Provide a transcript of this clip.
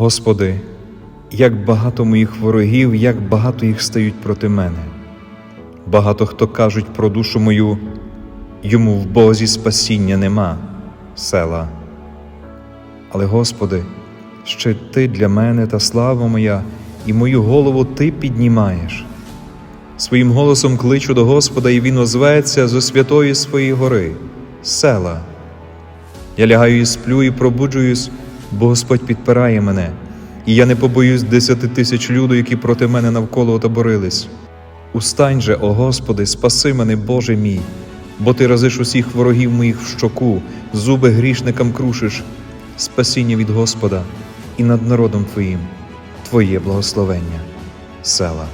Господи, як багато моїх ворогів, як багато їх стають проти мене. Багато хто кажуть про душу мою, йому в Бозі спасіння нема, села. Але, Господи, ще Ти для мене та слава моя, і мою голову Ти піднімаєш. Своїм голосом кличу до Господа, і Він озветься зо святої своєї гори, села. Я лягаю і сплю, і пробуджуюсь, бо Господь підпирає мене, і я не побоюсь десяти тисяч люду, які проти мене навколо отоборились. Устань же, о Господи, спаси мене, Боже мій, бо Ти разиш усіх ворогів моїх в щоку, зуби грішникам крушиш, спасіння від Господа і над народом Твоїм, Твоє благословення, села.